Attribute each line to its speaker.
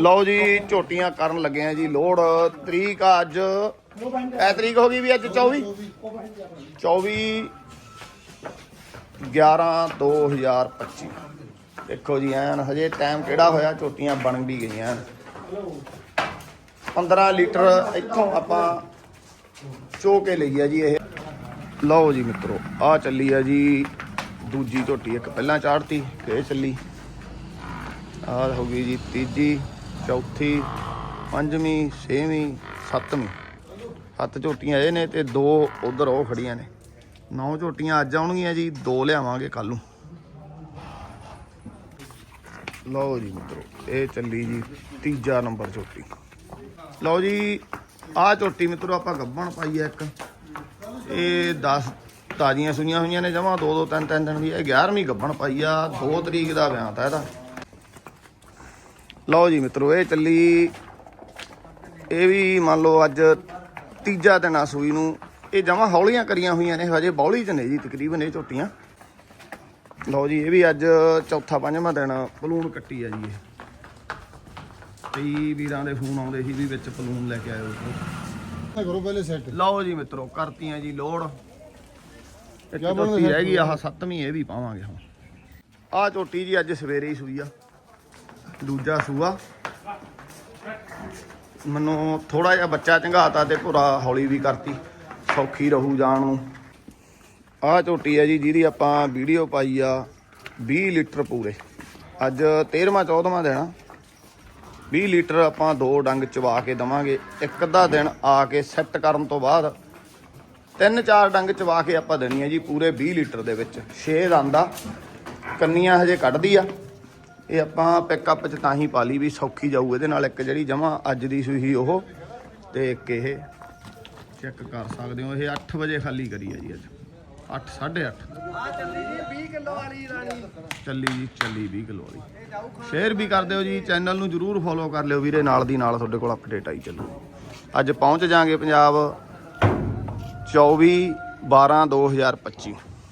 Speaker 1: ਲਓ ਜੀ, ਝੋਟੀਆਂ ਕਰਨ ਲੱਗੇ ਆ ਜੀ, ਲੋੜ, ਤਰੀਕ ਆ ਅੱਜ। ਐ ਤਰੀਕ ਹੋ ਗਈ ਵੀ ਅੱਜ 24 24 11 2025 ਦੇਖੋ ਜੀ, ਐਨ ਹਜੇ ਟਾਈਮ ਕਿਹੜਾ ਹੋਇਆ, ਝੋਟੀਆਂ ਬਣ ਵੀ ਗਈਆਂ। ਐਨ। 15 ਲੀਟਰ ਇੱਥੋਂ ਆਪਾਂ ਚੋ ਕੇ ਲਈ ਆ ਜੀ ਇਹ। ਲਓ ਜੀ ਮਿੱਤਰੋ ਆ ਚੱਲੀ ਆ ਜੀ, ਦੂਜੀ ਝੋਟੀ ਇੱਕ ਪਹਿਲਾਂ ਚਾੜਤੀ ਫੇਰ ਚੱਲੀ। ਆਹ ਹੋ ਗਈ ਜੀ ਤੀਜੀ, ਚੌਥੀ, ਪੰਜਵੀਂ, ਛੇਵੀਂ, ਸੱਤਵੀਂ। ਸੱਤ ਝੋਟੀਆਂ ਇਹ ਨੇ ਤੇ ਦੋ ਉਧਰ ਉਹ ਖੜੀਆਂ ਨੇ। ਨੌ ਝੋਟੀਆਂ ਅੱਜ ਆਉਣਗੀਆਂ ਜੀ, ਦੋ ਲਿਆਵਾਂਗੇ ਕੱਲ ਨੂੰ। ਲਓ ਜੀ ਮਿੱਤਰੋ, ਇਹ ਚੱਲੀ ਜੀ ਤੀਜਾ ਨੰਬਰ ਝੋਟੀ। ਲਓ ਜੀ, ਆਹ ਝੋਟੀ ਮਿੱਤਰੋ ਆਪਾਂ ਗੱਬਣ ਪਾਈ ਆ ਇੱਕ। ਇਹ 10 ਤਾਜ਼ੀਆਂ ਸੁਈਆਂ ਹੋਈਆਂ ਨੇ ਜਮਾ, ਦੋ ਦੋ ਤਿੰਨ ਤਿੰਨ ਦਿਨ ਦੀ। ਇਹ 11ਵੀਂ ਗੱਬਣ ਪਾਈ ਆ 2 ਤਰੀਕ ਦਾ ਵਿਆਹ ਤਾਂ ਇਹਦਾ। ਲਓ ਜੀ ਮਿੱਤਰੋ ਇਹ ਚੱਲੀ। ਇਹ ਵੀ ਮੰਨ ਲਓ ਅੱਜ ਤੀਜਾ ਦਿਨ ਆ ਸੂਈ ਨੂੰ। ਇਹ ਜਮਾ ਹੌਲੀਆਂ ਕਰੀਆਂ ਹੋਈਆਂ ਨੇ ਹਜੇ ਬੌਲੀ ਚ ਨੇ ਜੀ ਤਕਰੀਬਨ ਇਹ ਝੋਟੀਆਂ। ਲਓ ਜੀ ਇਹ ਵੀ ਅੱਜ ਚੌਥਾ ਪੰਜਵਾਂ ਦਿਨ ਪਲੂਣ ਕੱਟੀ ਆ ਜੀ ਇਹ। ਕਈ ਵੀਰਾਂ ਦੇ ਫੋਨ ਆਉਂਦੇ ਸੀ ਵੀ ਵਿੱਚ ਪਲੂਣ ਲੈ ਕੇ ਆਇਓ
Speaker 2: ਕਰੋ ਪਹਿਲੇ ਸੈੱਟ
Speaker 1: ਲਓ ਜੀ ਮਿੱਤਰੋ ਕਰਤੀਆਂ ਜੀ ਲੋਡ ਇੱਕ ਝੋਟੀ
Speaker 2: ਸਰ?
Speaker 1: ਰਹਿ ਗਈ ਆਹ ਸੱਤਵੀਂ ਇਹ ਵੀ ਪਾਵਾਂਗੇ ਹੁਣ। ਆਹ ਝੋਟੀ ਜੀ ਅੱਜ ਸਵੇਰੇ ਹੀ ਸੂਈ ਆ। ਦੂਜਾ ਸੂਆ। ਮੈਨੂੰ ਥੋੜਾ ਜਿਹਾ ਬੱਚਾ ਚੰਗਾਤਾ ਤੇ ਭੁਰਾ ਹੌਲੀ ਵੀ ਕਰਤੀ। ਸੌਖੀ ਰਹੂ ਜਾਣ ਨੂੰ। ਆਹ ਝੋਟੀ ਹੈ ਜੀ, ਜਿਹਦੀ ਆਪਾਂ ਵੀਡੀਓ ਪਾਈ ਆ 20 ਲੀਟਰ ਪੂਰੇ। ਅੱਜ 13ਵਾਂ 14ਵਾਂ ਦੇਣਾ 20 ਲੀਟਰ ਆਪਾਂ ਦੋ ਡੰਗ ਚਵਾ ਕੇ ਦਵਾਂਗੇ। ਇੱਕ ਅੱਧਾ ਦਿਨ ਆ ਕੇ ਸੈੱਟ ਕਰਨ ਤੋਂ ਬਾਅਦ ਤਿੰਨ ਚਾਰ ਡੰਗ ਚਵਾ ਕੇ ਆਪਾਂ ਦੇਣੀ ਹੈ ਜੀ ਪੂਰੇ 20 ਲੀਟਰ ਦੇ ਵਿੱਚ। 6 ਦੰਦਾ ਕੰਨੀਆਂ ਹਜੇ ਕੱਢਦੀ ਆ। ਇਹ ਆਪਾਂ ਪਿਕਅਪ 'ਚ ਤਾਂ ਹੀ ਪਾ ਲਈ ਵੀ ਸੌਖੀ ਜਾਊ, ਇਹਦੇ ਨਾਲ ਇੱਕ ਜਿਹੜੀ ਜਮਾ ਅੱਜ ਦੀ ਸੂਈ ਸੀ ਉਹ ਤੇ ਇੱਕ ਇਹ ਚੈੱਕ ਕਰ ਸਕਦੇ ਹੋ, ਇਹ 8 ਵਜੇ ਖਾਲੀ ਕਰੀ ਆ ਜੀ ਅੱਜ। 8 8:30
Speaker 3: ਆ ਚੱਲੀ ਜੀ 20 ਕਿਲੋ ਵਾਲੀ ਰਾਣੀ
Speaker 1: ਚੱਲੀ ਜੀ ਚੱਲੀ 20 ਕਿਲੋ ਵਾਲੀ। ਸ਼ੇਅਰ ਵੀ ਕਰ ਦਿਓ ਜੀ ਚੈਨਲ ਨੂੰ ਜਰੂਰ ਫੋਲੋ ਕਰ ਲਿਓ ਵੀਰੇ, ਨਾਲ ਦੀ ਨਾਲ ਤੁਹਾਡੇ ਕੋਲ ਅਪਡੇਟ ਆਈ ਚੱਲੂ। ਅੱਜ ਪਹੁੰਚ ਜਾਾਂਗੇ ਪੰਜਾਬ 24 12 2025